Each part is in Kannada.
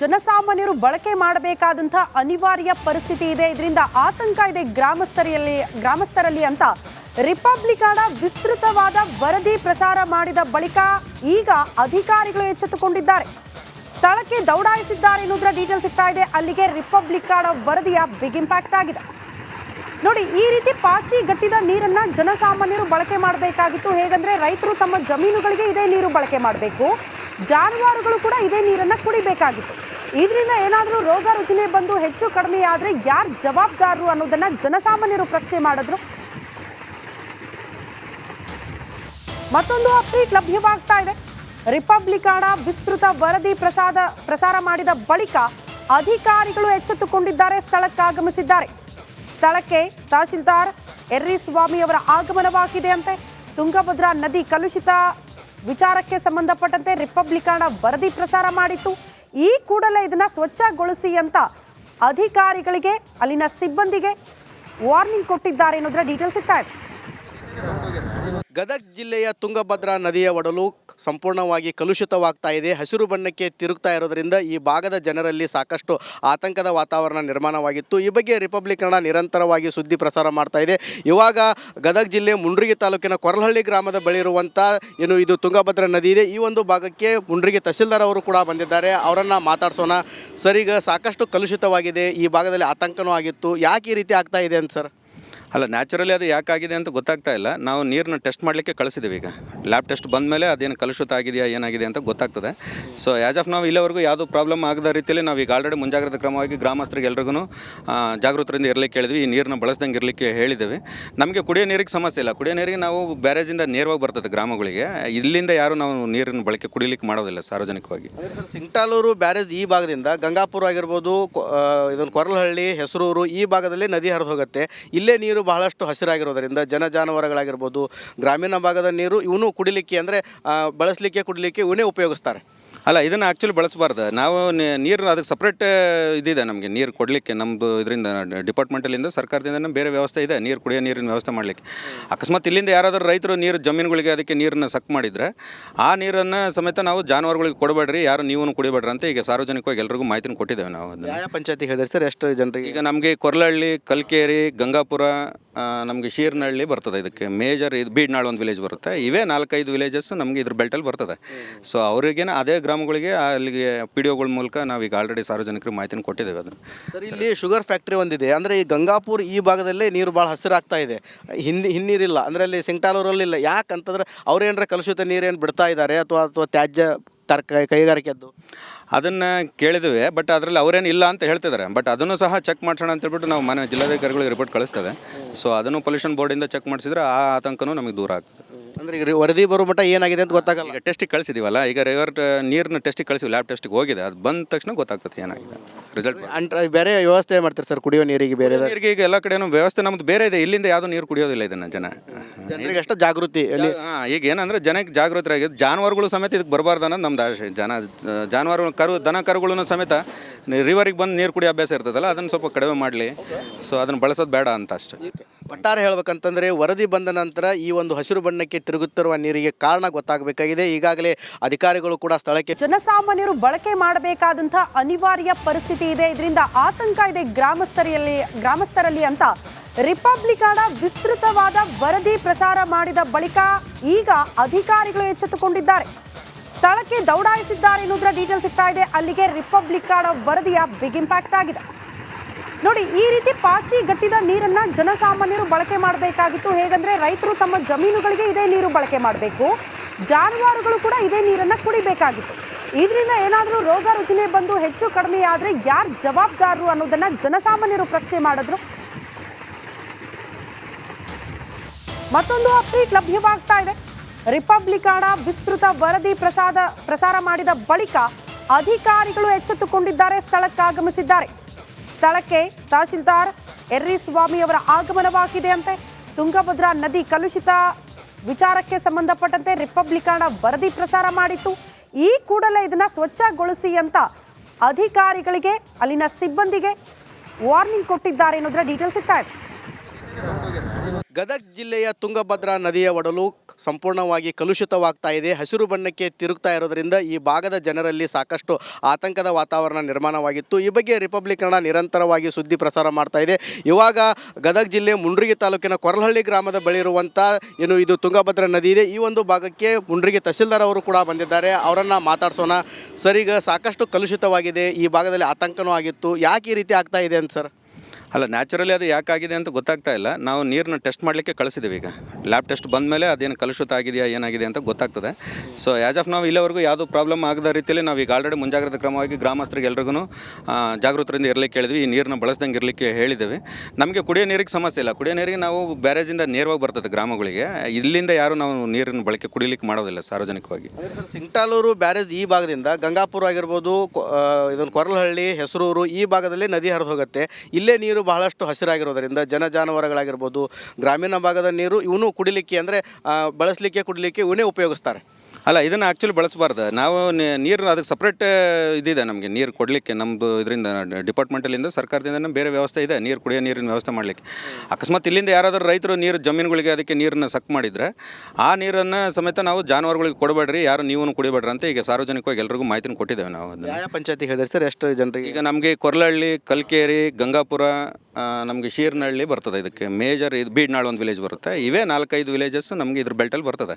ಜನಸಾಮಾನ್ಯರು ಬಳಕೆ ಮಾಡಬೇಕಾದಂತಹ ಅನಿವಾರ್ಯ ಪರಿಸ್ಥಿತಿ ಇದೆ. ಇದರಿಂದ ಆತಂಕ ಇದೆ ಗ್ರಾಮಸ್ಥರಲ್ಲಿ ಗ್ರಾಮಸ್ಥರಲ್ಲಿ ಅಂತ ರಿಪಬ್ಲಿಕನ ವಿಸ್ತೃತವಾದ ವರದಿ ಪ್ರಸಾರ ಮಾಡಿದ ಬಳಿಕ ಈಗ ಅಧಿಕಾರಿಗಳು ಎಚ್ಚೆತ್ತುಕೊಂಡಿದ್ದಾರೆ. ಸ್ಥಳಕ್ಕೆ ದೌಡಾಯಿಸಿದ್ದಾರೆ ಎನ್ನುವುದರ ಡೀಟೇಲ್ ಸಿಗ್ತಾ ಇದೆ. ಅಲ್ಲಿಗೆ ರಿಪಬ್ಲಿಕನ ವರದಿಯ ಬಿಗ್ ಇಂಪ್ಯಾಕ್ಟ್ ಆಗಿದೆ. ನೋಡಿ, ಈ ರೀತಿ ಪಾಚಿ ಗಟ್ಟಿದ ನೀರನ್ನ ಜನಸಾಮಾನ್ಯರು ಬಳಕೆ ಮಾಡಬೇಕಾಗಿತ್ತು. ಹೇಗಂದ್ರೆ, ರೈತರು ತಮ್ಮ ಜಮೀನುಗಳಿಗೆ ಇದೇ ನೀರು ಬಳಕೆ ಮಾಡಬೇಕು. ಜಾನುವಾರುಗಳು ಕೂಡ ಇದೇ ನೀರನ್ನ ಕುಡಿಬೇಕಾಗಿತ್ತು. ಇದರಿಂದ ಏನಾದರೂ ರೋಗ ರುಜಿನೆ ಬಂದು ಹೆಚ್ಚು ಕಡಿಮೆ ಆದರೆ ಯಾರು ಜವಾಬ್ದಾರರು ಅನ್ನೋದನ್ನು ಜನಸಾಮಾನ್ಯರು ಪ್ರಶ್ನೆ ಮಾಡಿದ್ರು. ಮತ್ತೊಂದು ಅಪ್ಡೇಟ್ ಲಭ್ಯವಾಗ್ತಾ ಇದೆ. ರಿಪಬ್ಲಿಕಾಣ ವಿಸ್ತೃತ ವರದಿ ಪ್ರಸಾದ, ಪ್ರಸಾರ ಮಾಡಿದ ಬಳಿಕ ಅಧಿಕಾರಿಗಳು ಎಚ್ಚೆತ್ತುಕೊಂಡಿದ್ದಾರೆ ಸ್ಥಳಕ್ಕಾಗಮಿಸಿದ್ದಾರೆ. ಸ್ಥಳಕ್ಕೆ ತಹಶೀಲ್ದಾರ್ ಎರ್ರಿ ಸ್ವಾಮಿ ಅವರ ಆಗಮನವಾಗಿದೆ ಅಂತೆ. ತುಂಗಭದ್ರಾ ನದಿ ಕಲುಷಿತ ವಿಚಾರಕ್ಕೆ ಸಂಬಂಧಪಟ್ಟಂತೆ ರಿಪಬ್ಲಿಕಾಣ ವರದಿ ಪ್ರಸಾರ ಮಾಡಿತ್ತು. ಈ ಕೂಡಲೇ ಇದನ್ನ ಸ್ವಚ್ಛಗೊಳಿಸಿ ಅಂತ ಅಧಿಕಾರಿಗಳಿಗೆ ಅಲ್ಲಿನ ಸಿಬ್ಬಂದಿಗೆ ವಾರ್ನಿಂಗ್ ಕೊಟ್ಟಿದ್ದಾರೆ ಅನ್ನೋದರ ಡೀಟೇಲ್ಸ್ ಸಿಗ್ತಾ ಇದೆ. ಗದಗ ಜಿಲ್ಲೆಯ ತುಂಗಭದ್ರಾ ನದಿಯ ಒಡಲು ಸಂಪೂರ್ಣವಾಗಿ ಕಲುಷಿತವಾಗ್ತಾ ಇದೆ. ಹಸಿರು ಬಣ್ಣಕ್ಕೆ ತಿರುಗ್ತಾ ಇರೋದ್ರಿಂದ ಈ ಭಾಗದ ಜನರಲ್ಲಿ ಸಾಕಷ್ಟು ಆತಂಕದ ವಾತಾವರಣ ನಿರ್ಮಾಣವಾಗಿತ್ತು. ಈ ಬಗ್ಗೆ ರಿಪಬ್ಲಿಕ್ ಕನ್ನಡ ನಿರಂತರವಾಗಿ ಸುದ್ದಿ ಪ್ರಸಾರ ಮಾಡ್ತಾ ಇದೆ. ಇವಾಗ ಗದಗ ಜಿಲ್ಲೆ ಮುಂಡ್ರಿಗಿ ತಾಲೂಕಿನ ಕೊರಲಹಳ್ಳಿ ಗ್ರಾಮದ ಬಳಿ ಇರುವಂಥ ಏನು ಇದು ತುಂಗಭದ್ರಾ ನದಿ ಇದೆ. ಈ ಒಂದು ಭಾಗಕ್ಕೆ ಮುಂಡ್ರಿಗಿ ತಹಸೀಲ್ದಾರ್ ಅವರು ಕೂಡ ಬಂದಿದ್ದಾರೆ. ಅವರನ್ನು ಮಾತಾಡ್ಸೋಣ. ಸರ್ ಸಾಕಷ್ಟು ಕಲುಷಿತವಾಗಿದೆ. ಈ ಭಾಗದಲ್ಲಿ ಆತಂಕನೂ ಆಗಿತ್ತು. ಯಾಕೆ ಈ ರೀತಿ ಆಗ್ತಾ ಇದೆ ಅಂತ ಸರ್? ಅಲ್ಲ ನ್ಯಾಚುರಲಿ ಅದು ಯಾಕಾಗಿದೆ ಅಂತ ಗೊತ್ತಾಗ್ತಾ ಇಲ್ಲ. ನಾವು ನೀರನ್ನ ಟೆಸ್ಟ್ ಮಾಡಲಿಕ್ಕೆ ಕಳಿಸಿದ್ದೀವಿ ಈಗ. ಲ್ಯಾಬ್ ಟೆಸ್ಟ್ ಬಂದ ಮೇಲೆ ಅದೇನು ಕಲುಷಿತ ಆಗಿದೆಯಾ, ಏನಾಗಿದೆ ಅಂತ ಗೊತ್ತಾಗ್ತದೆ. ಸೊ ಆ್ಯಸ್ ಆಫ್ ನಾವು ಇಲ್ಲಿವರೆಗೂ ಯಾವುದೂ ಪ್ರಾಬ್ಲಮ್ ಆಗದ ರೀತಿಯಲ್ಲಿ ನಾವು ಈಗ ಆಲ್ರೆಡಿ ಮುಂಜಾಗ್ರತಾ ಕ್ರಮವಾಗಿ ಗ್ರಾಮಸ್ಥರಿಗೆ ಎಲ್ರಿಗೂ ಜಾಗೃತರಿಂದ ಇರಲಿಕ್ಕೆ ಹೇಳಿದ್ವಿ. ಈ ನೀರನ್ನ ಬಳಸ್ದಂಗೆ ಇರಲಿಕ್ಕೆ ಹೇಳಿದ್ದೇವೆ ನಮಗೆ ಕುಡಿಯೋ ನೀರಿಗೆ ಸಮಸ್ಯೆ ಇಲ್ಲ. ಕುಡಿಯೋ ನೀರಿಗೆ ನಾವು ಬ್ಯಾರೇಜಿಂದ ನೇರವಾಗಿ ಬರ್ತದೆ ಗ್ರಾಮಗಳಿಗೆ. ಇಲ್ಲಿಂದ ಯಾರು ನಾವು ನೀರಿನ ಬಳಕೆ ಕುಡಿಲಿಕ್ಕೆ ಮಾಡೋದಿಲ್ಲ ಸಾರ್ವಜನಿಕವಾಗಿ. ಸಿಂಗ್ಟಾಲೂರು ಬ್ಯಾರೇಜ್ ಈ ಭಾಗದಿಂದ ಗಂಗಾಪುರ ಆಗಿರ್ಬೋದು ಇದೊಂದು ಕೊರಲಹಳ್ಳಿ ಹೆಸರೂರು ಈ ಭಾಗದಲ್ಲಿ ನದಿ ಹರಿದು ಹೋಗುತ್ತೆ. ಇಲ್ಲೇ ನೀರು ಬಹಳಷ್ಟು ಹಸಿರಾಗಿರೋದರಿಂದ ಜನ ಜಾನುವಾರುಗಳಾಗಿರ್ಬೋದು ಗ್ರಾಮೀಣ ಭಾಗದ ನೀರು ಇವನು ಕುಡಿಲಿಕ್ಕೆ ಅಂದರೆ ಬಳಸಲಿಕ್ಕೆ ಕುಡಿಲಿಕ್ಕೆ ಇವನೇ ಉಪಯೋಗಿಸ್ತಾರೆ. ಅಲ್ಲ ಇದನ್ನು ಆ್ಯಕ್ಚುಲಿ ಬಳಸಬಾರ್ದು. ನಾವು ನಿ- ನೀರು ಅದಕ್ಕೆ ಸಪ್ರೇಟ್ ಇದಿದೆ ನಮಗೆ ನೀರು ಕೊಡಲಿಕ್ಕೆ. ನಮ್ಮದು ಇದರಿಂದ ಡಿಪಾರ್ಟ್ಮೆಂಟಲ್ಲಿಂದ ಸರ್ಕಾರದಿಂದ ಬೇರೆ ವ್ಯವಸ್ಥೆ ಇದೆ ನೀರು ಕುಡಿಯೋ ನೀರಿನ ವ್ಯವಸ್ಥೆ ಮಾಡಲಿಕ್ಕೆ. ಅಕಸ್ಮಾತ್ ಇಲ್ಲಿಂದ ಯಾರಾದರೂ ರೈತರು ನೀರು ಜಮೀನುಗಳಿಗೆ ಅದಕ್ಕೆ ನೀರನ್ನು ಸಕ್ ಮಾಡಿದರೆ ಆ ನೀರನ್ನು ಸಮೇತ ನಾವು ಜಾನುವಾರುಗಳಿಗೆ ಕೊಡಬೇಡ್ರಿ ಯಾರು ನೀವು ಕುಡಿಬೇಡ್ರಿ ಅಂತ ಈಗ ಸಾರ್ವಜನಿಕವಾಗಿ ಎಲ್ರಿಗೂ ಮಾಹಿತಿನ ಕೊಟ್ಟಿದ್ದೇವೆ ನಾವು ಅದನ್ನು. ಯಾವ ಪಂಚಾಯತಿ ಹೇಳಿದ್ರೆ ಸರ್? ಎಷ್ಟು ಜನರಿಗೆ. ಈಗ ನಮಗೆ ಕೊರ್ಲಹಳ್ಳಿ ಕಲ್ಕೇರಿ ಗಂಗಾಪುರ ನಮಗೆ ಶೀರ್ನಹಳ್ಳಿ ಬರ್ತದೆ ಇದಕ್ಕೆ. ಮೇಜರ್ ಇದು ಬೀಡ್ನಾಳ್ ಒಂದು ವಿಲೇಜ್ ಬರುತ್ತೆ. ಇವೇ ನಾಲ್ಕೈದು ವಿಲೇಜಸ್ ನಮಗೆ ಇದ್ರ ಬೆಲ್ಟಲ್ಲಿ ಬರ್ತದೆ. ಸೊ ಅವ್ರಿಗೇನೆ ಅದೇ ಗ್ರಾಮಗಳಿಗೆ ಅಲ್ಲಿಗೆ ಪಿ ಡಿ ಒಗಳ ಮೂಲಕ ನಾವೀಗ ಆಲ್ರೆಡಿ ಸಾರ್ವಜನಿಕರಿಗೆ ಮಾಹಿತಿನ ಕೊಟ್ಟಿದ್ದೇವೆ ಅದು ಸರ್, ಇಲ್ಲಿ ಶುಗರ್ ಫ್ಯಾಕ್ಟ್ರಿ ಒಂದಿದೆ. ಅಂದರೆ ಈ ಗಂಗಾಪುರ ಈ ಭಾಗದಲ್ಲೇ ನೀರು ಭಾಳ ಹಸಿರಾಗ್ತಾ ಇದೆ. ಹಿಂದಿ, ಹಿನ್ನೀರಿಲ್ಲ. ಅಂದರೆ ಅಲ್ಲಿ ಸಿಂಗ್ಟಾಲೂರಲ್ಲಿ ಇಲ್ಲ ಯಾಕಂತಂದ್ರೆ ಅವ್ರೇನಾರ ಕಲುಷಿತ ನೀರೇನು ಬಿಡ್ತಾ ಇದ್ದಾರೆ ಅಥವಾ ಅಥವಾ ತ್ಯಾಜ್ಯ ತರ್ಕ, ಕೈಗಾರಿಕೆದ್ದು? ಅದನ್ನು ಕೇಳಿದ್ವಿ ಬಟ್ ಅದರಲ್ಲಿ ಅವರೇನು ಇಲ್ಲ ಅಂತ ಹೇಳ್ತಿದ್ದಾರೆ ಬಟ್ ಅದನ್ನು ಸಹ ಚೆಕ್ ಮಾಡ್ಸೋಣ ಅಂತ ಹೇಳ್ಬಿಟ್ಟು ನಾವು ಮನೆ ಜಿಲ್ಲಾಧಿಕಾರಿಗಳಿಗೆ ರಿಪೋರ್ಟ್ ಕಳಿಸ್ತೇವೆ ಸೊ ಅದನ್ನು ಪೊಲ್ಯೂಷನ್ ಬೋರ್ಡಿಂದ ಚೆಕ್ ಮಾಡಿಸಿದ್ರೆ ಆ ಆತಂಕನೂ ನಮಗೆ ದೂರ ಆಗ್ತದೆ. ಅಂದರೆ ಈಗ ವರದಿ ಬರೋ ಮಟ್ಟ ಏನಾಗಿದೆ ಅಂತ ಗೊತ್ತಾಗಲ್ಲ. ಈಗ ಟೆಸ್ಟಿಗೆ ಕಳಿಸಿದೀವಲ್ಲ ಈಗ ರಿವರ್ ನೀರನ್ನ ಟೆಸ್ಟಿಗೆ ಕಳಿಸಿವಿ ಲ್ಯಾಬ್ ಟೆಸ್ಟಿಗೆ ಹೋಗಿದೆ ಅದು ಬಂದ ತಕ್ಷಣ ಗೊತ್ತಾಗ್ತದೆ ಏನಾಗಿದೆ ರಿಸಲ್ಟ್ ಅಂಟ್ ಬೇರೆ ವ್ಯವಸ್ಥೆ ಮಾಡ್ತಾರೆ ಸರ್ ಕುಡಿಯೋ ನೀರಿಗೆ ಬೇರೆ ನೀರಿಗೆ ಈಗ ಎಲ್ಲ ಕಡೆನೂ ವ್ಯವಸ್ಥೆ ನಮ್ದು ಬೇರೆ ಇದೆ ಇಲ್ಲಿಂದ ಯಾವುದು ನೀರು ಕುಡಿಯೋದಿಲ್ಲ ಇದನ್ನು ಜನ. ಜನರಿಗೆ ಅಷ್ಟು ಜಾಗೃತಿ ಅಲ್ಲಿ. ಹಾಂ ಈಗ ಏನಂದ್ರೆ ಜನಕ್ಕೆ ಜಾಗೃತರಾಗಿದೆ ಜಾನುವಾರುಗಳು ಸಮೇತ ಇದಕ್ಕೆ ಬರಬಾರ್ದು ಅನ್ನೋದು ನಮ್ದು ಆಶೆ. ಜನ ಜಾನುವಾರು ಕರು ದನ ಕರುಗಳನ್ನು ಸಮೇತ ರಿವರಿಗೆ ಬಂದು ನೀರು ಕುಡಿಯೋ ಅಭ್ಯಾಸ ಇರ್ತದಲ್ಲ ಅದನ್ನು ಸ್ವಲ್ಪ ಕಡಿಮೆ ಮಾಡಲಿ. ಸೊ ಅದನ್ನು ಬಳಸೋದು ಬೇಡ ಅಂತ ಅಷ್ಟೆ. ಒಟ್ಟಾರೆ ಹೇಳಬೇಕಂತಂದರೆ ವರದಿ ಬಂದ ನಂತರ ಈ ಒಂದು ಹಸಿರು ಬಣ್ಣಕ್ಕೆ ತಿರುಗುತ್ತಿರುವ ನೀರಿಗೆ ಕಾರಣ ಗೊತ್ತಾಗಬೇಕಾಗಿದೆ. ಈಗಾಗಲೇ ಅಧಿಕಾರಿಗಳು ಕೂಡ ಸ್ಥಳಕ್ಕೆ ಜನಸಾಮಾನ್ಯರು ಬಳಕೆ ಮಾಡಬೇಕಾದಂತಹ ಅನಿವಾರ್ಯ ಪರಿಸ್ಥಿತಿ ಇದೆ. ಇದರಿಂದ ಆತಂಕ ಇದೆ ಗ್ರಾಮಸ್ಥರಲ್ಲಿ ಗ್ರಾಮಸ್ಥರಲ್ಲಿ ಅಂತ ರಿಪಬ್ಲಿಕನ ವಿಸ್ತೃತವಾದ ವರದಿ ಪ್ರಸಾರ ಮಾಡಿದ ಬಳಿಕ ಈಗ ಅಧಿಕಾರಿಗಳು ಎಚ್ಚೆತ್ತುಕೊಂಡಿದ್ದಾರೆ. ಸ್ಥಳಕ್ಕೆ ದೌಡಾಯಿಸಿದ್ದಾರೆ ಎನ್ನುವುದರ ಡೀಟೇಲ್ ಸಿಗ್ತಾ ಇದೆ. ಅಲ್ಲಿಗೆ ರಿಪಬ್ಲಿಕನ ವರದಿಯ ಬಿಗ್ ಇಂಪ್ಯಾಕ್ಟ್ ಆಗಿದೆ. ನೋಡಿ, ಈ ರೀತಿ ಪಾಚಿ ಗಟ್ಟಿದ ನೀರನ್ನ ಜನಸಾಮಾನ್ಯರು ಬಳಕೆ ಮಾಡಬೇಕಾಗಿತ್ತು. ಹೇಗಂದ್ರೆ, ರೈತರು ತಮ್ಮ ಜಮೀನುಗಳಿಗೆ ಇದೇ ನೀರು ಬಳಕೆ ಮಾಡಬೇಕು. ಜಾನುವಾರುಗಳು ಕೂಡ ಇದೇ ನೀರನ್ನ ಕುಡಿಬೇಕಾಗಿತ್ತು. ಇದರಿಂದ ಏನಾದರೂ ರೋಗ ರುಜಿನ ಬಂದು ಹೆಚ್ಚು ಕಡಿಮೆ ಆದರೆ ಯಾರು ಜವಾಬ್ದಾರರು ಅನ್ನೋದನ್ನ ಜನಸಾಮಾನ್ಯರು ಪ್ರಶ್ನೆ ಮಾಡಿದ್ರು. ಮತ್ತೊಂದು ಅಪ್ಡೇಟ್ ಲಭ್ಯವಾಗ್ತಾ ಇದೆ. ರಿಪಬ್ಲಿಕಾನ ವಿಸ್ತೃತ ವರದಿ ಪ್ರಸಾದ, ಪ್ರಸಾರ ಮಾಡಿದ ಬಳಿಕ ಅಧಿಕಾರಿಗಳು ಎಚ್ಚೆತ್ತುಕೊಂಡಿದ್ದಾರೆ, ಸ್ಥಳಕ್ಕಾಗಮಿಸಿದ್ದಾರೆ. ಸ್ಥಳಕ್ಕೆ ತಹಶೀಲ್ದಾರ್ ಎರ್ರಿ ಸ್ವಾಮಿಯವರ ಆಗಮನವಾಗಿದೆ ಅಂತೆ. ತುಂಗಭದ್ರಾ ನದಿ ಕಲುಷಿತ ವಿಚಾರಕ್ಕೆ ಸಂಬಂಧಪಟ್ಟಂತೆ ರಿಪಬ್ಲಿಕಾನ ವರದಿ ಪ್ರಸಾರ ಮಾಡಿತ್ತು. ಈ ಕೂಡಲೇ ಇದನ್ನ ಸ್ವಚ್ಛಗೊಳಿಸಿ ಅಂತ ಅಧಿಕಾರಿಗಳಿಗೆ, ಅಲ್ಲಿನ ಸಿಬ್ಬಂದಿಗೆ ವಾರ್ನಿಂಗ್ ಕೊಟ್ಟಿದ್ದಾರೆ ಅನ್ನೋದರ ಡೀಟೇಲ್ಸ್ ಸಿಗ್ತಾ ಇದೆ. ಗದಗ ಜಿಲ್ಲೆಯ ತುಂಗಭದ್ರಾ ನದಿಯ ಒಡಲು ಸಂಪೂರ್ಣವಾಗಿ ಕಲುಷಿತವಾಗ್ತಾ ಇದೆ. ಹಸಿರು ಬಣ್ಣಕ್ಕೆ ತಿರುಗ್ತಾ ಇರೋದ್ರಿಂದ ಈ ಭಾಗದ ಜನರಲ್ಲಿ ಸಾಕಷ್ಟು ಆತಂಕದ ವಾತಾವರಣ ನಿರ್ಮಾಣವಾಗಿತ್ತು. ಈ ಬಗ್ಗೆ ರಿಪಬ್ಲಿಕ್ ಕನ್ನಡ ನಿರಂತರವಾಗಿ ಸುದ್ದಿ ಪ್ರಸಾರ ಮಾಡ್ತಾ ಇದೆ. ಇವಾಗ ಗದಗ ಜಿಲ್ಲೆ ಮುಂಡ್ರಿಗಿ ತಾಲೂಕಿನ ಕೊರಲಹಳ್ಳಿ ಗ್ರಾಮದ ಬಳಿ ಇರುವಂಥ ಏನು ಇದು ತುಂಗಭದ್ರಾ ನದಿ ಇದೆ. ಈ ಒಂದು ಭಾಗಕ್ಕೆ ಮುಂಡ್ರಿಗಿ ತಹಸೀಲ್ದಾರ್ ಅವರು ಕೂಡ ಬಂದಿದ್ದಾರೆ. ಅವರನ್ನು ಮಾತಾಡ್ಸೋಣ. ಸರ್, ಈಗ ಸಾಕಷ್ಟು ಕಲುಷಿತವಾಗಿದೆ. ಈ ಭಾಗದಲ್ಲಿ ಆತಂಕನೂ ಆಗಿತ್ತು. ಯಾಕೆ ಈ ರೀತಿ ಆಗ್ತಾ ಇದೆ ಅಂತ ಸರ್? ಅಲ್ಲ ನ್ಯಾಚುರಲಿ ಅದು ಯಾಕಾಗಿದೆ ಅಂತ ಗೊತ್ತಾಗ್ತಾ ಇಲ್ಲ. ನಾವು ನೀರನ್ನ ಟೆಸ್ಟ್ ಮಾಡಲಿಕ್ಕೆ ಕಳಿಸಿದ್ದೀವಿ ಈಗ. ಲ್ಯಾಬ್ ಟೆಸ್ಟ್ ಬಂದ ಮೇಲೆ ಅದೇನು ಕಲುಷಿತ ಆಗಿದೆಯಾ, ಏನಾಗಿದೆ ಅಂತ ಗೊತ್ತಾಗ್ತದೆ. ಸೊ ಆ್ಯಸ್ ಆಫ್ ನಾವು ಇಲ್ಲಿವರೆಗೂ ಯಾವುದೂ ಪ್ರಾಬ್ಲಮ್ ಆಗದ ರೀತಿಯಲ್ಲಿ ನಾವು ಈಗ ಆಲ್ರೆಡಿ ಮುಂಜಾಗ್ರತಾ ಕ್ರಮವಾಗಿ ಗ್ರಾಮಸ್ಥರಿಗೆ ಎಲ್ರಿಗೂ ಜಾಗೃತರಿಂದ ಇರಲಿಕ್ಕೆ ಹೇಳಿದ್ವಿ. ಈ ನೀರನ್ನ ಬಳಸ್ದಂಗೆ ಇರಲಿಕ್ಕೆ ಹೇಳಿದ್ದೇವೆ ನಮಗೆ ಕುಡಿಯೋ ನೀರಿಗೆ ಸಮಸ್ಯೆ ಇಲ್ಲ. ಕುಡಿಯೋ ನೀರಿಗೆ ನಾವು ಬ್ಯಾರೇಜಿಂದ ನೇರವಾಗಿ ಬರ್ತದೆ ಗ್ರಾಮಗಳಿಗೆ. ಇಲ್ಲಿಂದ ಯಾರು ನಾವು ನೀರಿನ ಬಳಕೆ ಕುಡಿಲಿಕ್ಕೆ ಮಾಡೋದಿಲ್ಲ ಸಾರ್ವಜನಿಕವಾಗಿ. ಸಿಂಗ್ಟಾಲೂರು ಬ್ಯಾರೇಜ್ ಈ ಭಾಗದಿಂದ ಗಂಗಾಪುರ ಆಗಿರ್ಬೋದು ಇದೊಂದು ಕೊರಲಹಳ್ಳಿ ಹೆಸರೂರು ಈ ಭಾಗದಲ್ಲಿ ನದಿ ಹರಿದು ಹೋಗುತ್ತೆ. ಇಲ್ಲೇ ನೀರು ಬಹಳಷ್ಟು ಹಸಿರಾಗಿರೋದರಿಂದ ಜನ ಜಾನುವಾರುಗಳಾಗಿರ್ಬೋದು ಗ್ರಾಮೀಣ ಭಾಗದ ನೀರು ಇವನು ಕುಡಿಲಿಕ್ಕೆ ಅಂದರೆ ಬಳಸಲಿಕ್ಕೆ ಕುಡಿಲಿಕ್ಕೆ ಇವನೇ ಉಪಯೋಗಿಸ್ತಾರೆ. ಅಲ್ಲ ಇದನ್ನು ಆ್ಯಕ್ಚುಲಿ ಬಳಸಬಾರ್ದು. ನಾವು ನೀರು ಅದಕ್ಕೆ ಸಪ್ರೇಟ್ ಇದಿದೆ ನಮಗೆ ನೀರು ಕೊಡಲಿಕ್ಕೆ. ನಮ್ಮದು ಇದರಿಂದ ಡಿಪಾರ್ಟ್ಮೆಂಟಲ್ಲಿಂದ ಸರ್ಕಾರದಿಂದ ಬೇರೆ ವ್ಯವಸ್ಥೆ ಇದೆ ನೀರು ಕುಡಿಯೋ ನೀರಿನ ವ್ಯವಸ್ಥೆ ಮಾಡಲಿಕ್ಕೆ. ಅಕಸ್ಮಾತ್ ಇಲ್ಲಿಂದ ಯಾರಾದರೂ ರೈತರು ನೀರು ಜಮೀನುಗಳಿಗೆ ಅದಕ್ಕೆ ನೀರನ್ನು ಸಕ್ ಮಾಡಿದರೆ ಆ ನೀರನ್ನು ಸಮೇತ ನಾವು ಜಾನುವಾರುಗಳಿಗೆ ಕೊಡಬೇಡ್ರಿ ಯಾರು ನೀವು ಕುಡಿಬೇಡ್ರಿ ಅಂತ ಈಗ ಸಾರ್ವಜನಿಕವಾಗಿ ಎಲ್ರಿಗೂ ಮಾಹಿತಿನ ಕೊಟ್ಟಿದ್ದೇವೆ ನಾವು ಅದನ್ನು. ಪಂಚಾಯತಿ ಹೇಳಿದ್ರೆ ಸರ್? ಎಷ್ಟು ಜನರಿಗೆ. ಈಗ ನಮಗೆ ಕೊರ್ಲಹಳ್ಳಿ ಕಲ್ಕೇರಿ ಗಂಗಾಪುರ ನಮಗೆ ಶೀರ್ನಹಳ್ಳಿ ಬರ್ತದೆ ಇದಕ್ಕೆ. ಮೇಜರ್ ಇದು ಬೀಡ್ನಾಳ್ ಒಂದು ವಿಲೇಜ್ ಬರುತ್ತೆ. ಇವೇ ನಾಲ್ಕೈದು ವಿಲೇಜಸ್ ನಮಗೆ ಇದ್ರ ಬೆಲ್ಟಲ್ಲಿ ಬರ್ತದೆ.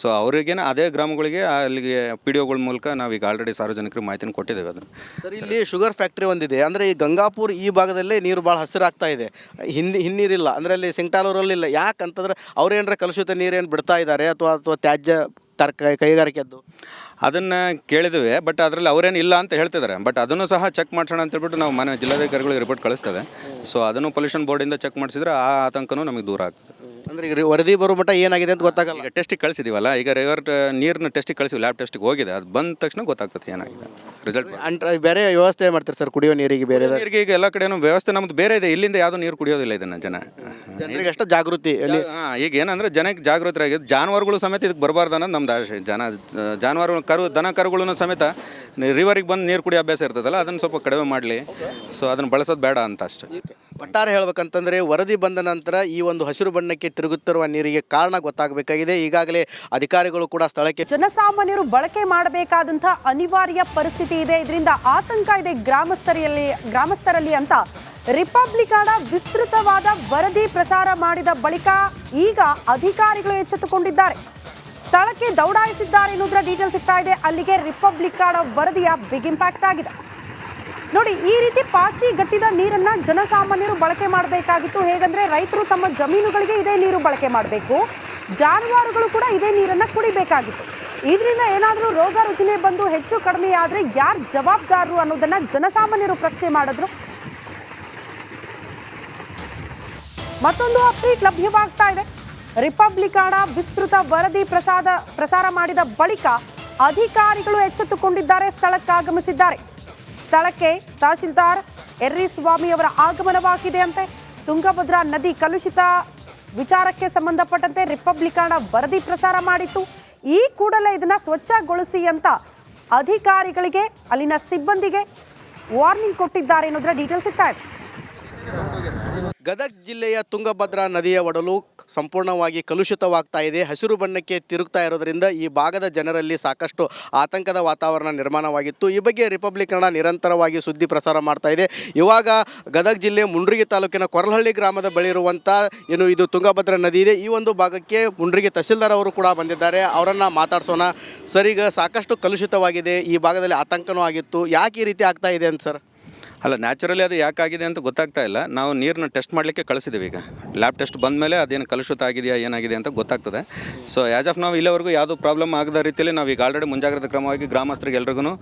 ಸೊ ಅವ್ರಿಗೇನೆ ಅದೇ ಗ್ರಾಮಗಳಿಗೆ ಅಲ್ಲಿಗೆ ಪಿ ಡಿ ಒಗಳ ಮೂಲಕ ನಾವೀಗ ಆಲ್ರೆಡಿ ಸಾರ್ವಜನಿಕರಿಗೆ ಮಾಹಿತಿನ ಕೊಟ್ಟಿದ್ದೇವೆ ಅದು ಸರ್, ಇಲ್ಲಿ ಶುಗರ್ ಫ್ಯಾಕ್ಟ್ರಿ ಒಂದಿದೆ. ಅಂದರೆ ಈ ಗಂಗಾಪುರ ಈ ಭಾಗದಲ್ಲೇ ನೀರು ಭಾಳ ಹಸಿರಾಗ್ತಾ ಇದೆ. ಹಿಂದಿ, ಹಿನ್ನೀರಿಲ್ಲ. ಅಂದರೆ ಅಲ್ಲಿ ಸಿಂಗ್ಟಾಲೂರಲ್ಲಿ ಇಲ್ಲ ಯಾಕಂತಂದ್ರೆ ಅವ್ರೇನಾರ ಕಲುಷಿತ ನೀರೇನು ಬಿಡ್ತಾ ಇದ್ದಾರೆ ಅಥವಾ ಅಥವಾ ತ್ಯಾಜ್ಯ ತರ್ಕ, ಕೈಗಾರಿಕೆದ್ದು? ಅದನ್ನು ಕೇಳಿದ್ವಿ ಬಟ್ ಅದರಲ್ಲಿ ಅವರೇನು ಇಲ್ಲ ಅಂತ ಹೇಳ್ತಿದ್ದಾರೆ ಬಟ್ ಅದನ್ನು ಸಹ ಚೆಕ್ ಮಾಡ್ಸೋಣ ಅಂತ ಹೇಳ್ಬಿಟ್ಟು ನಾವು ಮನೆ ಜಿಲ್ಲಾಧಿಕಾರಿಗಳಿಗೆ ರಿಪೋರ್ಟ್ ಕಳಿಸ್ತೇವೆ ಸೊ ಅದನ್ನು ಪೊಲ್ಯೂಷನ್ ಬೋರ್ಡಿಂದ ಚೆಕ್ ಮಾಡಿಸಿದ್ರೆ ಆ ಆತಂಕನೂ ನಮಗೆ ದೂರ ಆಗ್ತದೆ. ಅಂದರೆ ಈಗ ವರದಿ ಬರೋ ಮಟ್ಟ ಏನಾಗಿದೆ ಅಂತ ಗೊತ್ತಾಗಲ್ಲ. ಈಗ ಟೆಸ್ಟಿಗೆ ಕಳಿಸಿದೀವಲ್ಲ ಈಗ ರಿವರ್ ನೀರನ್ನ ಟೆಸ್ಟಿಗೆ ಕಳಿಸಿವಿ ಲ್ಯಾಬ್ ಟೆಸ್ಟಿಗೆ ಹೋಗಿದೆ ಅದು ಬಂದ ತಕ್ಷಣ ಗೊತ್ತಾಗ್ತದೆ ಏನಾಗಿದೆ ರಿಸಲ್ಟ್ ಅಂಟ್ ಬೇರೆ ವ್ಯವಸ್ಥೆ ಮಾಡ್ತಾರೆ ಸರ್ ಕುಡಿಯೋ ನೀರಿಗೆ ಬೇರೆ ನೀರಿಗೆ ಈಗ ಎಲ್ಲ ಕಡೆನೂ ವ್ಯವಸ್ಥೆ ನಮ್ದು ಬೇರೆ ಇದೆ ಇಲ್ಲಿಂದ ಯಾವುದು ನೀರು ಕುಡಿಯೋದಿಲ್ಲ ಇದನ್ನು ಜನ. ಜನರಿಗೆ ಅಷ್ಟು ಜಾಗೃತಿ ಅಲ್ಲಿ. ಹಾಂ ಈಗ ಏನಂದ್ರೆ ಜನಕ್ಕೆ ಜಾಗೃತರಾಗಿದೆ ಜಾನುವಾರುಗಳು ಸಮೇತ ಇದಕ್ಕೆ ಬರಬಾರ್ದು ಅನ್ನೋದು ನಮ್ದು ಆಶೆ. ಜನ ಜಾನುವಾರು ಕರು ದನ ಕರುಗಳನ್ನು ಸಮೇತ ರಿವರಿಗೆ ಬಂದು ನೀರು ಕುಡಿಯೋ ಅಭ್ಯಾಸ ಇರ್ತದಲ್ಲ ಅದನ್ನು ಸ್ವಲ್ಪ ಕಡಿಮೆ ಮಾಡಲಿ. ಸೊ ಅದನ್ನು ಬಳಸೋದು ಬೇಡ ಅಂತ ಅಷ್ಟೆ. ಒಟ್ಟಾರೆ ಹೇಳ್ಬೇಕಂತಂದ್ರೆ ವರದಿ ಬಂದ ನಂತರ ಈ ಒಂದು ಹಸಿರು ಬಣ್ಣಕ್ಕೆ ತಿರುಗುತ್ತಿರುವ ನೀರಿಗೆ ಕಾರಣ ಗೊತ್ತಾಗಬೇಕಾಗಿದೆ. ಈಗಾಗಲೇ ಅಧಿಕಾರಿಗಳು ಕೂಡ ಸ್ಥಳಕ್ಕೆ ಜನಸಾಮಾನ್ಯರು ಬಳಕೆ ಮಾಡಬೇಕಾದಂತಹ ಅನಿವಾರ್ಯ ಪರಿಸ್ಥಿತಿ ಇದೆ. ಇದರಿಂದ ಆತಂಕ ಇದೆ ಗ್ರಾಮಸ್ಥರಲ್ಲಿ ಗ್ರಾಮಸ್ಥರಲ್ಲಿ ಅಂತ ರಿಪಬ್ಲಿಕನ ವಿಸ್ತೃತವಾದ ವರದಿ ಪ್ರಸಾರ ಮಾಡಿದ ಬಳಿಕ ಈಗ ಅಧಿಕಾರಿಗಳು ಎಚ್ಚೆತ್ತುಕೊಂಡಿದ್ದಾರೆ. ಸ್ಥಳಕ್ಕೆ ದೌಡಾಯಿಸಿದ್ದಾರೆ ಎನ್ನುವುದರ ಡೀಟೇಲ್ ಸಿಗ್ತಾ ಇದೆ. ಅಲ್ಲಿಗೆ ರಿಪಬ್ಲಿಕನ ವರದಿಯ ಬಿಗ್ ಇಂಪ್ಯಾಕ್ಟ್ ಆಗಿದೆ. ನೋಡಿ, ಈ ರೀತಿ ಪಾಚಿ ಗಟ್ಟಿದ ನೀರನ್ನ ಜನಸಾಮಾನ್ಯರು ಬಳಕೆ ಮಾಡಬೇಕಾಗಿತ್ತು. ಹೇಗಂದ್ರೆ, ರೈತರು ತಮ್ಮ ಜಮೀನುಗಳಿಗೆ ಇದೇ ನೀರು ಬಳಕೆ ಮಾಡಬೇಕು. ಜಾನುವಾರುಗಳು ಕೂಡ ಇದೇ ನೀರನ್ನ ಕುಡಿಬೇಕಾಗಿತ್ತು. ಇದರಿಂದ ಏನಾದರೂ ರೋಗ ರುಜಿನೆ ಬಂದು ಹೆಚ್ಚು ಕಡಿಮೆ ಆದರೆ ಯಾರು ಜವಾಬ್ದಾರರು ಅನ್ನೋದನ್ನ ಜನಸಾಮಾನ್ಯರು ಪ್ರಶ್ನೆ ಮಾಡಿದ್ರು. ಮತ್ತೊಂದು ಅಪ್ಡೇಟ್ ಲಭ್ಯವಾಗ್ತಾ ಇದೆ. ರಿಪಬ್ಲಿಕಾನ ವಿಸ್ತೃತ ವರದಿ ಪ್ರಸಾದ, ಪ್ರಸಾರ ಮಾಡಿದ ಬಳಿಕ ಅಧಿಕಾರಿಗಳು ಎಚ್ಚೆತ್ತುಕೊಂಡಿದ್ದಾರೆ, ಸ್ಥಳಕ್ಕಾಗಮಿಸಿದ್ದಾರೆ. ಸ್ಥಳಕ್ಕೆ ತಹಶೀಲ್ದಾರ್ ಎರ್ರಿ ಸ್ವಾಮಿ ಅವರ ಆಗಮನವಾಗಿದೆ ಅಂತೆ. ತುಂಗಭದ್ರಾ ನದಿ ಕಲುಷಿತ ವಿಚಾರಕ್ಕೆ ಸಂಬಂಧಪಟ್ಟಂತೆ ರಿಪಬ್ಲಿಕಾನ ವರದಿ ಪ್ರಸಾರ ಮಾಡಿತ್ತು. ಈ ಕೂಡಲೇ ಇದನ್ನ ಸ್ವಚ್ಛಗೊಳಿಸಿ ಅಂತ ಅಧಿಕಾರಿಗಳಿಗೆ, ಅಲ್ಲಿನ ಸಿಬ್ಬಂದಿಗೆ ವಾರ್ನಿಂಗ್ ಕೊಟ್ಟಿದ್ದಾರೆ ಅನ್ನೋದರ ಡೀಟೇಲ್ಸ್ ಸಿಗ್ತಾ ಇದೆ. ಗದಗ ಜಿಲ್ಲೆಯ ತುಂಗಭದ್ರಾ ನದಿಯ ಒಡಲು ಸಂಪೂರ್ಣವಾಗಿ ಕಲುಷಿತವಾಗ್ತಾ ಇದೆ. ಹಸಿರು ಬಣ್ಣಕ್ಕೆ ತಿರುಗ್ತಾ ಇರೋದ್ರಿಂದ ಈ ಭಾಗದ ಜನರಲ್ಲಿ ಸಾಕಷ್ಟು ಆತಂಕದ ವಾತಾವರಣ ನಿರ್ಮಾಣವಾಗಿತ್ತು. ಈ ಬಗ್ಗೆ ರಿಪಬ್ಲಿಕ್ ಕನ್ನಡ ನಿರಂತರವಾಗಿ ಸುದ್ದಿ ಪ್ರಸಾರ ಮಾಡ್ತಾ ಇದೆ. ಇವಾಗ ಗದಗ ಜಿಲ್ಲೆ ಮುಂಡ್ರಿಗಿ ತಾಲೂಕಿನ ಕೊರಲಹಳ್ಳಿ ಗ್ರಾಮದ ಬಳಿ ಇರುವಂಥ ಏನು ಇದು ತುಂಗಭದ್ರಾ ನದಿ ಇದೆ. ಈ ಒಂದು ಭಾಗಕ್ಕೆ ಮುಂಡ್ರಿಗಿ ತಹಸೀಲ್ದಾರ್ ಅವರು ಕೂಡ ಬಂದಿದ್ದಾರೆ. ಅವರನ್ನು ಮಾತಾಡ್ಸೋಣ. ಸರ್ ಸಾಕಷ್ಟು ಕಲುಷಿತವಾಗಿದೆ. ಈ ಭಾಗದಲ್ಲಿ ಆತಂಕನೂ ಆಗಿತ್ತು. ಯಾಕೆ ಈ ರೀತಿ ಆಗ್ತಾ ಇದೆ ಅಂತ ಸರ್? ಅಲ್ಲ ನ್ಯಾಚುರಲಿ ಅದು ಯಾಕಾಗಿದೆ ಅಂತ ಗೊತ್ತಾಗ್ತಾ ಇಲ್ಲ. ನಾವು ನೀರನ್ನ ಟೆಸ್ಟ್ ಮಾಡಲಿಕ್ಕೆ ಕಳಿಸಿದ್ದೀವಿ ಈಗ. ಲ್ಯಾಬ್ ಟೆಸ್ಟ್ ಬಂದ ಮೇಲೆ ಅದೇನು ಕಲುಷಿತ ಆಗಿದೆಯಾ, ಏನಾಗಿದೆ ಅಂತ ಗೊತ್ತಾಗ್ತದೆ. ಸೊ ಆ್ಯಸ್ ಆಫ್ ನಾವು ಇಲ್ಲಿವರೆಗೂ ಯಾವುದೂ ಪ್ರಾಬ್ಲಮ್ ಆಗದ ರೀತಿಯಲ್ಲಿ ನಾವು ಈಗ ಆಲ್ರೆಡಿ ಮುಂಜಾಗ್ರತಾ ಕ್ರಮವಾಗಿ ಗ್ರಾಮಸ್ಥರಿಗೆ ಎಲ್ರಿಗೂ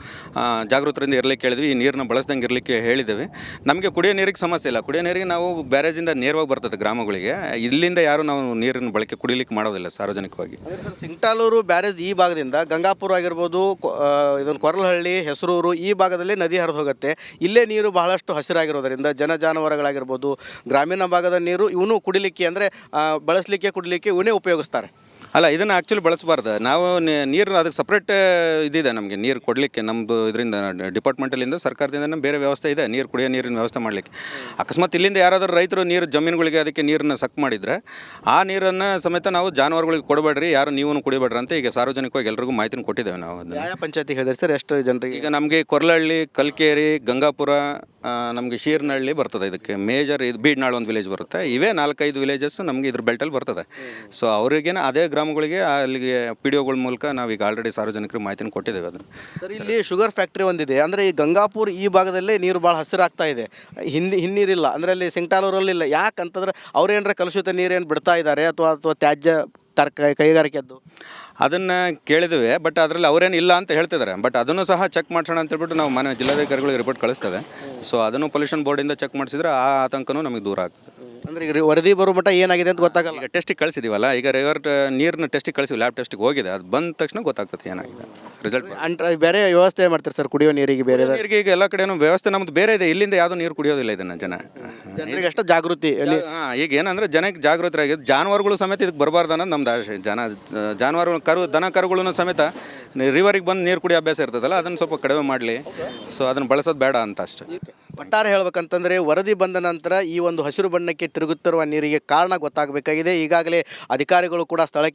ಜಾಗೃತರಿಂದ ಇರಲಿಕ್ಕೆ ಹೇಳಿದ್ವಿ. ಈ ನೀರನ್ನ ಬಳಸ್ದಂಗೆ ಇರಲಿಕ್ಕೆ ಹೇಳಿದ್ದೇವೆ. ನಮಗೆ ಕುಡಿಯೋ ನೀರಿಗೆ ಸಮಸ್ಯೆ ಇಲ್ಲ. ಕುಡಿಯೋ ನೀರಿಗೆ ನಾವು ಬ್ಯಾರೇಜಿಂದ ನೇರವಾಗಿ ಬರ್ತದೆ ಗ್ರಾಮಗಳಿಗೆ. ಇಲ್ಲಿಂದ ಯಾರು ನಾವು ನೀರಿನ ಬಳಕೆ ಕುಡಿಲಿಕ್ಕೆ ಮಾಡೋದಿಲ್ಲ ಸಾರ್ವಜನಿಕವಾಗಿ. ಸಿಂಗ್ಟಾಲೂರು ಬ್ಯಾರೇಜ್ ಈ ಭಾಗದಿಂದ ಗಂಗಾಪುರ ಆಗಿರ್ಬೋದು ಇದೊಂದು ಕೊರಲಹಳ್ಳಿ ಹೆಸರೂರು ಈ ಭಾಗದಲ್ಲಿ ನದಿ ಹರಿದು ಹೋಗುತ್ತೆ. ಇಲ್ಲೇ ನೀರು ಬಹಳಷ್ಟು ಹಸಿರಾಗಿರೋದರಿಂದ ಜನ ಜಾನುವಾರುಗಳಾಗಿರ್ಬೋದು, ಗ್ರಾಮೀಣ ಭಾಗದ ನೀರು, ಇವನು ಕುಡಿಲಿಕ್ಕೆ ಅಂದರೆ ಬಳಸಲಿಕ್ಕೆ ಕುಡಿಲಿಕ್ಕೆ ಇವನ್ನೇ ಉಪಯೋಗಿಸ್ತಾರೆ. ಅಲ್ಲ ಇದನ್ನು ಆ್ಯಕ್ಚುಲಿ ಬಳಸಬಾರ್ದು. ನಾವು ನಿ- ನೀರು ಅದಕ್ಕೆ ಸಪ್ರೇಟ್ ಇದಿದೆ ನಮಗೆ ನೀರು ಕೊಡಲಿಕ್ಕೆ. ನಮ್ಮದು ಇದರಿಂದ ಡಿಪಾರ್ಟ್ಮೆಂಟಲ್ಲಿಂದ ಸರ್ಕಾರದಿಂದ ಬೇರೆ ವ್ಯವಸ್ಥೆ ಇದೆ ನೀರು ಕುಡಿಯೋ ನೀರಿನ ವ್ಯವಸ್ಥೆ ಮಾಡಲಿಕ್ಕೆ. ಅಕಸ್ಮಾತ್ ಇಲ್ಲಿಂದ ಯಾರಾದರೂ ರೈತರು ನೀರು ಜಮೀನುಗಳಿಗೆ ಅದಕ್ಕೆ ನೀರನ್ನು ಸಕ್ ಮಾಡಿದರೆ ಆ ನೀರನ್ನು ಸಮೇತ ನಾವು ಜಾನುವಾರುಗಳಿಗೆ ಕೊಡಬೇಡ್ರಿ ಯಾರು ನೀವು ಕುಡಿಬೇಡ್ರಿ ಅಂತ ಈಗ ಸಾರ್ವಜನಿಕವಾಗಿ ಎಲ್ರಿಗೂ ಮಾಹಿತಿನ ಕೊಟ್ಟಿದ್ದೇವೆ ನಾವು ಅದನ್ನು. ಯಾವ ಪಂಚಾಯತಿ ಹೇಳಿದ್ರಿ ಸರ್? ಎಷ್ಟು ಜನರಿಗೆ? ಈಗ ನಮಗೆ ಕೊರ್ಲಹಳ್ಳಿ ಕಲ್ಕೇರಿ ಗಂಗಾಪುರ ನಮಗೆ ಶೀರ್ನಹಳ್ಳಿ ಬರ್ತದೆ ಇದಕ್ಕೆ. ಮೇಜರ್ ಇದು ಬೀಡ್ನಾಳ್ ಒಂದು ವಿಲೇಜ್ ಬರುತ್ತೆ. ಇವೇ ನಾಲ್ಕೈದು ವಿಲೇಜಸ್ ನಮಗೆ ಇದ್ರ ಬೆಲ್ಟಲ್ಲಿ ಬರ್ತದೆ. ಸೊ ಅವರಿಗೇನೆ ಅದೇ ಗ್ರಾಮಗಳಿಗೆ ಅಲ್ಲಿಗೆ ಪಿ ಡಿ ಒಗಳ ಮೂಲಕ ನಾವೀಗ ಆಲ್ರೆಡಿ ಸಾರ್ವಜನಿಕರಿಗೆ ಮಾಹಿತಿನ ಕೊಟ್ಟಿದ್ದೇವೆ ಅದನ್ನು. ಸರ್ ಇಲ್ಲಿ ಶುಗರ್ ಫ್ಯಾಕ್ಟ್ರಿ ಒಂದಿದೆ. ಅಂದರೆ ಈ ಗಂಗಾಪುರ ಈ ಭಾಗದಲ್ಲೇ ನೀರು ಭಾಳ ಹಸಿರಾಗ್ತಾ ಇದೆ. ಹಿಂದಿ ಹಿನ್ನೀರಿಲ್ಲ. ಅಂದರೆ ಅಲ್ಲಿ ಸಿಂಗ್ಟಾಲೂರಲ್ಲಿ ಇಲ್ಲ. ಯಾಕಂತಂದ್ರೆ ಅವ್ರೇನರ ಕಲುಷಿತ ನೀರೇನು ಬಿಡ್ತಾ ಇದ್ದಾರೆ ಅಥವಾ ಅಥವಾ ತ್ಯಾಜ್ಯ ತರ್ಕ ಕೈಗಾರಿಕೆದ್ದು? ಅದನ್ನು ಕೇಳಿದ್ವಿ ಬಟ್ ಅದರಲ್ಲಿ ಅವರೇನು ಇಲ್ಲ ಅಂತ ಹೇಳ್ತಿದ್ದಾರೆ ಬಟ್ ಅದನ್ನು ಸಹ ಚೆಕ್ ಮಾಡ್ಸೋಣ ಅಂತ ಹೇಳ್ಬಿಟ್ಟು ನಾವು ಮನೆ ಜಿಲ್ಲಾಧಿಕಾರಿಗಳಿಗೆ ರಿಪೋರ್ಟ್ ಕಳಿಸ್ತೇವೆ. ಸೊ ಅದನ್ನು ಪೊಲ್ಯೂಷನ್ ಬೋರ್ಡಿಂದ ಚೆಕ್ ಮಾಡಿಸಿದ್ರೆ ಆ ಆತಂಕನೂ ನಮಗೆ ದೂರ ಆಗ್ತದೆ. ಅಂದರೆ ಈಗ ವರದಿ ಬರೋ ಮಟ್ಟ ಏನಾಗಿದೆ ಅಂತ ಗೊತ್ತಾಗಲ್ಲ. ಈಗ ಟೆಸ್ಟಿಗೆ ಕಳಿಸಿದೀವಲ್ಲ ಈಗ ರಿವರ್ ನೀರಿನ ಟೆಸ್ಟಿಗೆ ಕಳಿಸಿವಿ ಲ್ಯಾಬ್ ಟೆಸ್ಟಿಗೆ ಹೋಗಿದೆ ಅದು ಬಂದ ತಕ್ಷಣ ಗೊತ್ತಾಗ್ತದೆ ಏನಾಗಿದೆ ರಿಸಲ್ಟ್ ಅಂಟ್ ಬೇರೆ ವ್ಯವಸ್ಥೆ ಮಾಡ್ತಾರೆ ಸರ್ ಕುಡಿಯೋ ನೀರಿಗೆ ಬೇರೆ ನೀರಿಗೆ ಈಗ ಎಲ್ಲ ಕಡೆನೂ ವ್ಯವಸ್ಥೆ ನಮ್ದು ಬೇರೆ ಇದೆ ಇಲ್ಲಿಂದ ಯಾವುದು ನೀರು ಕುಡಿಯೋದಿಲ್ಲ ಇದನ್ನು ಜನ. ಜನರಿಗೆ ಅಷ್ಟು ಜಾಗೃತಿ ಅಲ್ಲಿ. ಹಾಂ ಈಗ ಏನಂದ್ರೆ ಜನಕ್ಕೆ ಜಾಗೃತರಾಗಿದೆ ಜಾನುವಾರುಗಳು ಸಮೇತ ಇದಕ್ಕೆ ಬರಬಾರ್ದು ಅನ್ನೋದು ನಮ್ದು ಆಶೆ. ಜನ ಜಾನುವಾರು ಕರು ದನ ಕರುಗಳನ್ನು ಸಮೇತ ರಿವರಿಗೆ ಬಂದು ನೀರು ಕುಡಿಯೋ ಅಭ್ಯಾಸ ಇರ್ತದಲ್ಲ ಅದನ್ನು ಸ್ವಲ್ಪ ಕಡಿಮೆ ಮಾಡಲಿ. ಸೊ ಅದನ್ನು ಬಳಸೋದು ಬೇಡ ಅಂತ ಅಷ್ಟೆ. ಒಟ್ಟಾರೆ ಹೇಳಬೇಕಂತಂದ್ರೆ ವರದಿ ಬಂದ ನಂತರ ಈ ಒಂದು ಹಸಿರು ಬಣ್ಣಕ್ಕೆ ತಿರುಗುತ್ತಿರುವ ನೀರಿಗೆ ಕಾರಣ ಗೊತ್ತಾಗಬೇಕಾಗಿದೆ. ಈಗಾಗಲೇ ಅಧಿಕಾರಿಗಳು ಕೂಡ ಸ್ಥಳಕ್ಕೆ